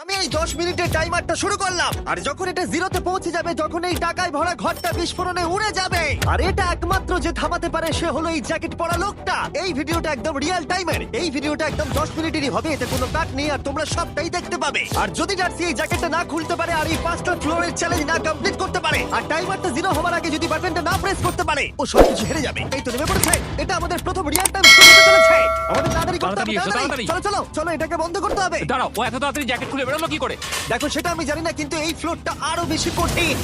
আমি এই দশ মিনিটের টাইমারটা শুরু করলাম। আর যখন এটা জিরোতে পৌঁছে যাবে, তখন এই টাকায় ভরা ঘরটা বিস্ফোরণে উড়ে যাবে। আর এটা একমাত্র যে থামাতে পারে, সে হলো এই জ্যাকেট পরা লোকটা। এই ভিডিওটা একদম রিয়েল টাইমের এই ভিডিওটা একদম দশ মিনিটেরই হবে, এতে কোনো কাট নেই, আর তোমরা সবটাই দেখতে পাবে। আর যদি জার্সি এই জ্যাকেটটা না খুলতে পারে, আর এই পাঁচটা ফ্লোরের চ্যালেঞ্জ না কমপ্লিট করতে পারে, আর টাইমারটা জিরো হওয়ার আগে যদি বাটনটা না প্রেস করতে পারে, ও সবকিছু হেরে যাবে। এই তো নেমে পড়েছে। এটা আমাদের প্রথম রিয়েল টাইম চলেছে। আমাদের তাড়াতাড়ি করতে হবে তাড়াতাড়ি এসো, তাড়াতাড়ি। তাড়াতাড়ি। চলো চলো চলো এটাকে বন্ধ করতে হবে। দাঁড়াও ও এত তাড়াতাড়ি জ্যাকেট খুলে বেরোলো কি করে? দেখো সেটা আমি জানি না কিন্তু এই ফ্লোরটা আরও বেশি কঠিন।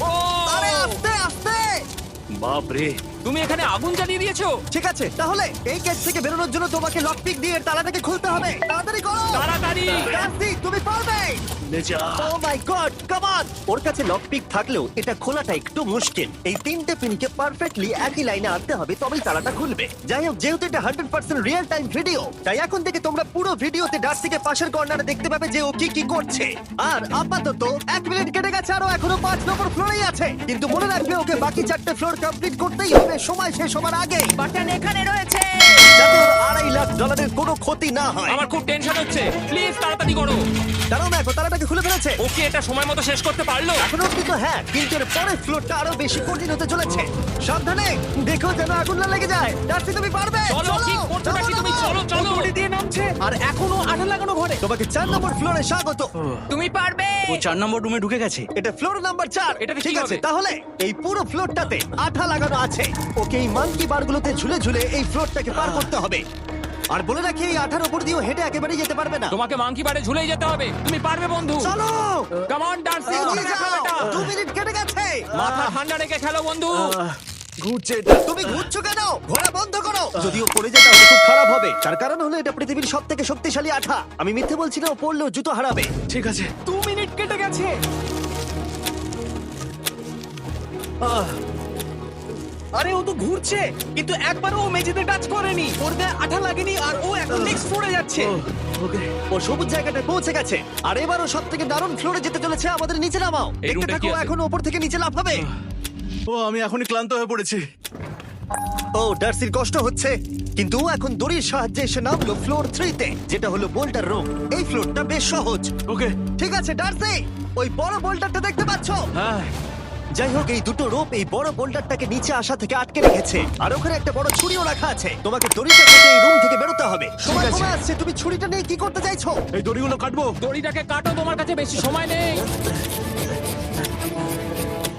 ও! আরে আস্তে আস্তে! বাপ রে তুমি এখানে আগুন জ্বালিয়ে দিয়েছ? ঠিক আছে তাহলে এই গেট থেকে বেরোনোর জন্য তোমাকে লক পিক দিয়ে তালাটাকে খুলতে হবে। তাড়াতাড়ি করো! তাড়াতাড়ি! কার্তিক তুমি পারবে! ও মাই গড কাম অন ওর কাছে লক পিক থাকলেও এটা খোলাটা একটু মুশকিল। এই তিনটে পিনকে পারফেক্টলি একই লাইনে আনতে হবে তবেই তালাটা খুলবে। যাই হোক যেহেতু এটা hundred percent real time video তাই এখন থেকে তোমরা পুরো ভিডিওতে ডার্সিকে পাশের কর্নারে দেখতে পাবে যে ও কি কি করছে। আর আপাতত এক মিনিট কেটে গেছে আরও এখনও পাঁচ নম্বর ফ্লোরেই আছে। কিন্তু মনে রাখবে ওকে বাকি চারটে ফ্লোর কমপ্লিট করতেই হবে সময় শেষ হবার আগে বাটন এখানে রয়েছে। যাতে ওর আড়াই লাখ ডলারের কোনো ক্ষতি না হয়। আমার খুব টেনশন হচ্ছে। প্লিজ তাড়াতাড়ি করো। দাঁড়াও দেখো তারাটাকে খুলে ফেলেছে। ও কি এটা সময় মতো শেষ করতে পারল। এখনও তো হ্যাঁ কিন্তু এর পরের ফ্লোরটা আরও বেশি কঠিন হতে চলেছে। সাবধানে দেখো যেন আগুন না লেগে যায়। ডার্সি তুমি পারবে। চলো কি করছ আর এখনও আঠা লাগানো ঘরে। তোমাকে চার নম্বর ফ্লোরে স্বাগত। তুমি পারবে। ও চার নম্বর রুমে ঢুকে গেছে। এটা ফ্লোর নাম্বার চার। এটাতে ঠিক কি আছে হবে? তাহলে এই পুরো ফ্লোরটাতে আঠা লাগানো আছে। ওকে এই মাঙ্কি বারগুলোতে ঝুলে ঝুলে এই ফ্লোরটাকে পার করতে হবে। আর বলে রাখি এই আঠার উপর দিয়েও হেঁটে একেবারেই যেতে পারবে না। তোমাকে মাংকি বারে ঝুলেই যেতে হবে। তুমি পারবে বন্ধু। চলো! কাম অন ডান্সিং এগিয়ে যাও। দু মিনিট কেটে গেছে। মাথা ঠান্ডা রেখে খেলো বন্ধু। ঘুরছে এটা তুমি ঘুরছো কেন? বন্ধ করো। যদিও পড়ে খুব খারাপ হবে। তার কারণ হলো এটা পৃথিবীর সব থেকে শক্তিশালী আঠা। আমি মিথ্যে বলছি না ও পড়লেও জুতো হারাবে। ঠিক আছে। দু মিনিট কেটে গেছে। আরে ও তো ঘুরছে। কিন্তু একবারও ও মেঝেতে টাচ করেনি। ওর গায়ে আঠা লাগেনি আর ও এখন নেক্সট ফ্লোরে যাচ্ছে। ওকে। ও সবুজ জায়গাটায় পৌঁছে গেছে। আর এবারও সব থেকে দারুণ ফ্লোরে যেতে চলেছে আমাদের নিচে নামাও। এই দেখতে roomটা থাকো কি ও আছে? এখন ওপর থেকে নিচে লাফাবে। ও আমি এখনই ক্লান্ত হয়ে পড়েছি। ও ডার্সির কষ্ট হচ্ছে। কিন্তু ও এখন দড়ির সাহায্যে এসে নামলো ফ্লোর থ্রিতে যেটা হলো বোল্টার রুম। এই ফ্লোরটা বেশ সহজ। ওকে। ঠিক আছে ডার্সি! ওই বড় বোল্টারটা দেখতে পাচ্ছো? হ্যাঁ। যাই হোক এই দুটো রোপ এই বড় বোল্ডারটাকে নিচে আসা থেকে আটকে রেখেছে। আর ওখানে একটা বড় ছুরিও রাখা আছে। তোমাকে দড়িটা কেটে এই রুম থেকে বেরোতে হবে। সময় কমে আসছে তুমি ছুরিটা নিয়ে কি করতে চাইছো? এই দড়িগুলো কাটবো। দড়িটাকে কাটো তোমার কাছে বেশি সময় নেই।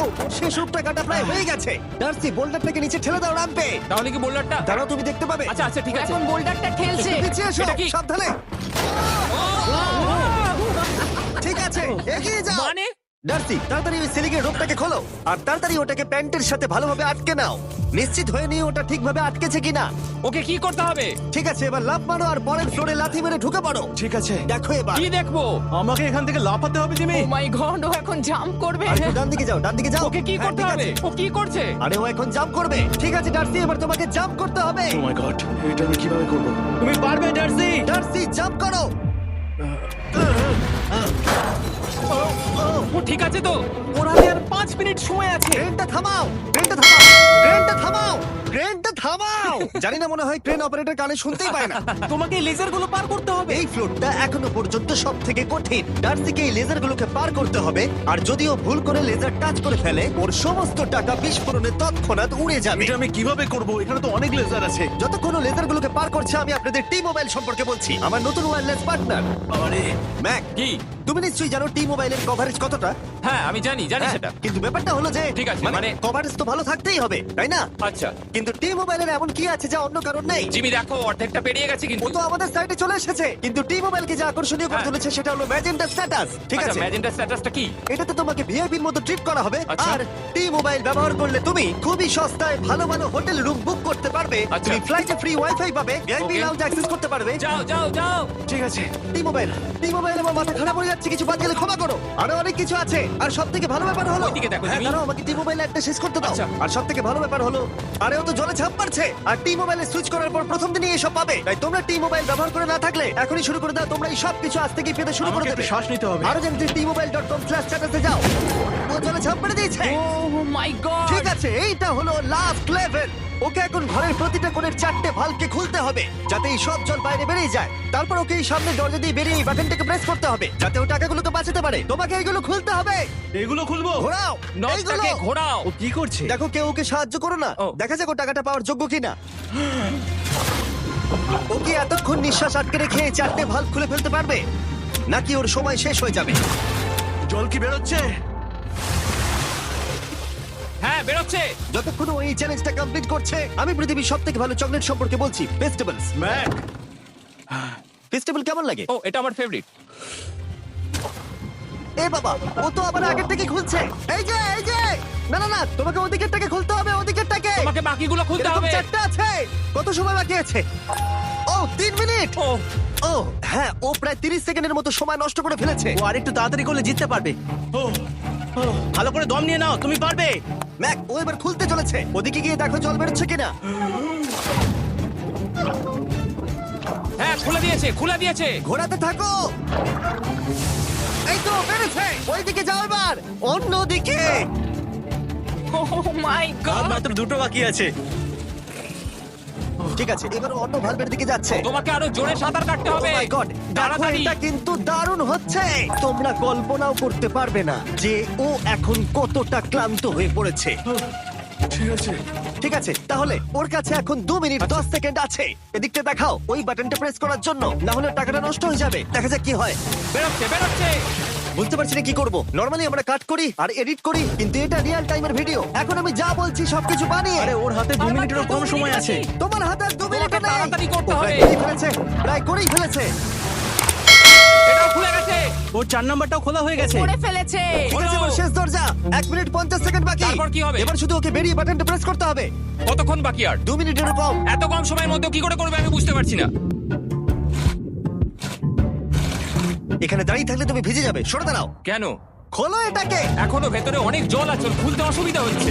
ও শেষ রূপটা কাটা প্রায় হয়ে গেছে। ডার্সি বোল্ডারটাকে নিচে ঠেলে দাও রাম্পে। তাহলে কি বোল্ডারটা? দাঁড়াও তুমি দেখতে পাবে। আচ্ছা আচ্ছা ঠিক আছে। এখন বোল্ডারটা ঠেলছে। নিচে এসো এটা কি? সাবধানে। ঠিক আছে এগিয়ে যাও। মানে? ডার্সি তাড়াতাড়ি ওই সিলিংয়ের রোপটাকে খোলো আর তাড়াতাড়ি ওটাকে প্যান্টের সাথে ভালোভাবে আটকে নাও। নিশ্চিত হয়ে নিয়ে ওটা ঠিকভাবে আটকেছে কিনা। ওকে কি করতে হবে? ঠিক আছে এবার লাফ মারো আর পরের ফ্লোরে লাথি মেরে ঢুকে পড়ো। ঠিক আছে। দেখো এবার। কি দেখব? আমাকে এখান থেকে লাফাতে হবে জিমি। ও মাই গড ও এখন জাম্প করবে। আর একটু ডান দিকে যাও ডান দিকে যাও। ওকে কি হ্যাঁ, করতে ঠিক হবে? আছে। ও কি করছে? আরে ও এখন জাম্প করবে। ঠিক আছে ডার্সি এবার তোমাকে জাম্প করতে হবে। ও মাই গড এটা আমি কীভাবে করব? তুমি পারবে ডার্সি ডার্সি জাম্প করো। ও ঠিক আছে তো। ওর হাতে আর পাঁচ মিনিট সময় আছে। ট্রেনটা থামাও ট্রেনটা থামাও ক্রেনটা থামাও জানি না মনে হয় ক্রেন অপারেটর কানে শুনতেই পায় না। তোমাকে লেজারগুলো পার করতে হবে। এই ফ্লোরটা এখনও পর্যন্ত সব থেকে কঠিন। ডার্সিকে এই লেজারগুলোকে পার করতে হবে আর যদিও ভুল করে লেজার টাচ করে ফেলে ওর সমস্ত টাকা বিস্ফোরণে তৎক্ষণাৎ উড়ে যাবে। এটা আমি কীভাবে করব? এখানে তো অনেক লেজার আছে। যতক্ষণ লেজার গুলোকে পার করছে আমি আপনাদের টি মোবাইল সম্পর্কে বলছি। আমার নতুন ওয়্যারলেস পার্টনার আরে ম্যাক কি? তুমি নিশ্চয়ই জানো টি মোবাইলের কভারেজ কতটা? হ্যাঁ আমি জানি জানি হ্যাঁ, সেটা। কিন্তু ব্যাপারটা হলো যে ঠিক আছে, মানে মানে- কভারেজ তো ভালো থাকতেই হবে তাই না? আচ্ছা। কিন্তু টি মোবাইলের এমন কি আছে যা অন্য কারণ নেই? জিমি দেখো অর্ধেকটা পেরিয়ে গেছে ও কিন্তু তো আমাদের সাইডে চলে এসেছে। কিন্তু টি মোবাইলকে যে আকর্ষণীয় করে হ্যাঁ। তুলেছে সেটা হলো ম্যাজেন্টা স্ট্যাটাস ঠিক আচ্ছা আছে? ম্যাজেন্টা স্ট্যাটাসটা কি? এটাতে তোমাকে ভিআইপির মতো ট্রিট করা হবে। আচ্ছা। আর টি মোবাইল ব্যবহার করলে তুমি খুবই সস্তায় ভালো ভালো হোটেল রুম বুক করতে পারবে। আচ্ছা। তুমি ফ্লাইটে ফ্রি ওয়াইফাই পাবে ভিআইপি Okay. লাউঞ্জ অ্যাক্সেস করতে পারবে। যাও যাও যাও। ঠিক আছে টি মোবাইল টি মোবাইল আমার মাথা খারাপ হয়ে যাচ্ছে কিছু বাদ গেলে ক্ষমা করো। আরও অনেক কিছু আছে। আর সব থেকে ভালো ব্যাপার হলো ওইদিকে দেখো, হ্যাঁ জিমি। দাঁড়াও, আমাকে মোবাইল একটা শেষ করতে দাও। আচ্ছা। আর সব থেকে ভালো ব্যাপার হলো আরে ও তো জলে ঝাঁপ মারছে। আর মোবাইলে সুইচ করার পর প্রথম দিনই এসব পাবে। তাই তোমরা মোবাইল ব্যবহার করে না থাকলে এখনই শুরু করে দাও তোমরা এই সব কিছু আজ থেকেই পেতে শুরু করে আমাকে দেবে। একটু শ্বাস নিতে হবে। আরও জানতে যাও। ও জলে ঝাঁপ মেরে দিয়েছে। ও মাই গড ঠিক আছে এইটা হলো লাস্ট লেভেল ওকে এখন ঘরের প্রতিটা কোণের চারটে ভালকে খুলতে হবে যাতে এই সব জল বাইরে বেরিয়ে যায়। তারপর ওকে এই সামনে দরজা দিয়ে বেরিয়ে এই বাটনটাকে প্রেস করতে হবে যাতে ও টাকাগুলোকে বাঁচাতে পারে। তোমাকে এইগুলো খুলতে হবে। এগুলো খুলবো? ঘোরাও এইগুলো নটটাকে ঘোরাও। ও কি করছে? দেখো কেউ ওকে সাহায্য করো না। ও। দেখা যাক ও টাকাটা পাওয়ার যোগ্য কিনা। ও কি এতক্ষণ নিঃশ্বাস আটকে রেখে এই চারটে ভালো খুলে ফেলতে পারবে? নাকি ওর সময় শেষ হয়ে যাবে? জল কি বেরোচ্ছে? হ্যাঁ বেরোচ্ছে। যতক্ষণ ও এই চ্যালেঞ্জটা কমপ্লিট করছে আমি পৃথিবীর সব থেকে ভালো চকলেট সম্পর্কে বলছি ফেস্টিভ্যালস ম্যাক। ফেস্টিভ্যাল কেমন লাগে? ও এটা আমার ফেভারিট এ বাবা ও তো আবার আগের থেকে খুলছে। এই যে এই যে! না না না তোমাকে ওদিকেরটাকে খুলতে হবে ওদিকেরটাকে তোমাকে বাকিগুলো খুলতে এরকম হবে। চারটে আছে। কত সময় বাকি আছে? ও তিন মিনিট! ও। ও হ্যাঁ ও প্রায় তিরিশ সেকেন্ডের মতো সময় নষ্ট করে ফেলেছে। ও আর একটু তাড়াতাড়ি করলে জিততে পারবে। ও ভালো করে দম নিয়ে নাও তুমি পারবে। ম্যাক ও এবার খুলতে চলেছে। ওদিকে গিয়ে দেখো জল বেরোচ্ছে কিনা। হ্যাঁ খুলে দিয়েছে খুলে দিয়েছে। ঘোরাতে থাকো। এই তো বেড়েছে। ওইদিকে যাও এবার। অন্যদিকে। ও মাই আর গড মাত্র দুটো বাকি আছে। ঠিক আছে এবার অন্য ভালভের দিকে যাচ্ছে। তোমাকে আরও জোরে সাঁতার কাটতে Oh হবে my God! দেখো তাড়াতাড়ি। এটা কিন্তু দারুণ হচ্ছে। তোমরা কল্পনাও করতে পারবে না যে ও এখন কতটা ক্লান্ত হয়ে পড়েছে। ঠিক আছে। ঠিক আছে তাহলে ওর কাছে এখন দু মিনিট দশ সেকেন্ড আছে। এদিকটা দেখাও ওই বাটনটা প্রেস করার জন্য না হলে টাকাটা নষ্ট হয়ে যাবে। দেখা যাক কি হয়। বেরোচ্ছে বেরোচ্ছে! বুঝতে পারছি না কি করব। নর্মালি আমরা কাট করি আর এডিট করি কিন্তু এটা রিয়েল টাইমের ভিডিও এখন আমি যা বলছি সবকিছু বানিয়ে আরে ওর হাতে দু আর মিনিটেরও কম সময় আছে। তোমার হাতে আর দু মিনিট তোমাকে তাড়াতাড়ি করতে হবে। ফেলেছে। প্রায় করেই ফেলেছে। এটাও খুলে গেছে। ওর চার নাম্বারটাও খোলা হয়ে গেছে। করে ফেলেছে। ঠিক আছে শেষ এক মিনিট পঞ্চাশ সেকেন্ড বাকি। তারপর কি হবে? এবার শুধু ওকে বেরিয়ে বাটনটা প্রেস করতে হবে। কতক্ষণ বাকি আর? দু মিনিটেরও কম। এত কম সময়ের মধ্যে কি করে করবে আমি বুঝতে পারছি না। এখানে দাঁড়িয়ে থাকলে তুমি ভিজে যাবে। সরে দাঁড়াও। কেন? খোলো এটাকে। এখনও ভেতরে অনেক জল আছে ওর খুলতে অসুবিধা হচ্ছে।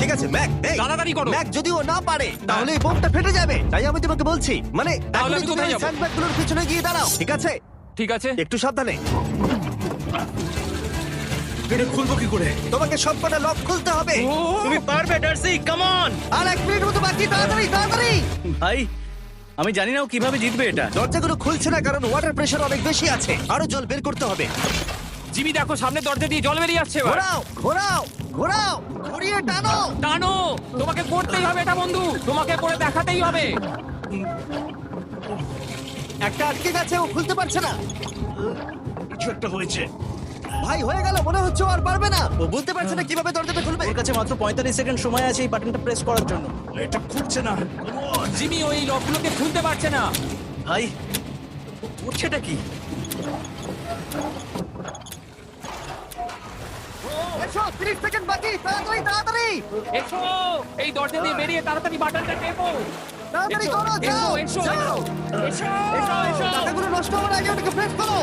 ঠিক আছে ম্যাক এই তাড়াতাড়ি করো। ম্যাক যদি ও না পারে তাহলে এই বোমটা ফেটে যাবে। তাই আমি তোমাকে বলছি। মানে তাহলে এখনই তুমি কোথায় এই যাব? স্যান্ডব্যাগগুলোর পিছনে গিয়ে দাঁড়াও ঠিক আছে? ঠিক আছে। একটু সাবধানে। এটা খুলবো কি করে? তোমাকে সবকটা লক খুলতে হবে। তুমি পারবে ডার্সি কাম অন আর এক মিনিট মতো বাকি তাড়াতাড়ি তাড়াতাড়ি! ভাই আমি জানি না ও কীভাবে জিতবে এটা। দরজাগুলো খুলছে না কারণ ওয়াটার প্রেশার অনেক বেশি আছে। আরও জল বের করতে হবে। জিমি দেখো সামনে দরজা দিয়ে জল বেরিয়ে আসছে এবার। ঘোরাও ঘোরাও ঘোরাও ঘুরিয়ে টানো। টানো! তোমাকে করতেই হবে এটা বন্ধু। তোমাকে করে দেখাতেই হবে। একটা আটকে গেছে ও খুলতে পারছে না। কিছু একটা হয়েছে। ভাই হয়ে গেল মনে হচ্ছে ও আর পারবে না। ও বুঝতে পারছে না কীভাবে দরজাটা খুলবে। ওর কাছে মাত্র পঁয়তাল্লিশ সেকেন্ড সময় আছে এই বাটনটা প্রেস করার জন্য। এটা খুলছে না। জিমি ওই লকগুলোকে খুলতে পারছে না। ভাই ও করছেটা কি? এসো 30 সেকেন্ড বাকি তাড়াতাড়ি তাড়াতাড়ি। এসো এই দরজা দিয়ে বেরিয়ে তাড়াতাড়ি বাটনটা টেপো। তাড়াতাড়ি এসো, করো যাও এসো, এসো, এসো এসো। এসো নষ্ট হওয়ার আগে ওটাকে প্রেস করো।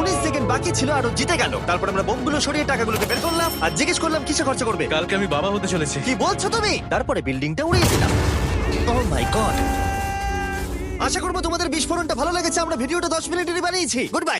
উনিশ সেকেন্ড বাকি ছিল আর ও জিতে গেল। তারপর আমরা বোমগুলো সরিয়ে টাকাগুলোকে বের করলাম আর জিজ্ঞেস করলাম কিসে খরচা করবে? কালকে আমি বাবা হতে চলেছি। কি বলছো তুমি? তারপরে বিল্ডিংটা উড়িয়ে দিলাম। ও মাই গড আশা করব তোমাদের বিস্ফোরণটা ভালো লেগেছে। আমরা ভিডিওটা দশ মিনিটেরই বানিয়েছি। Good bye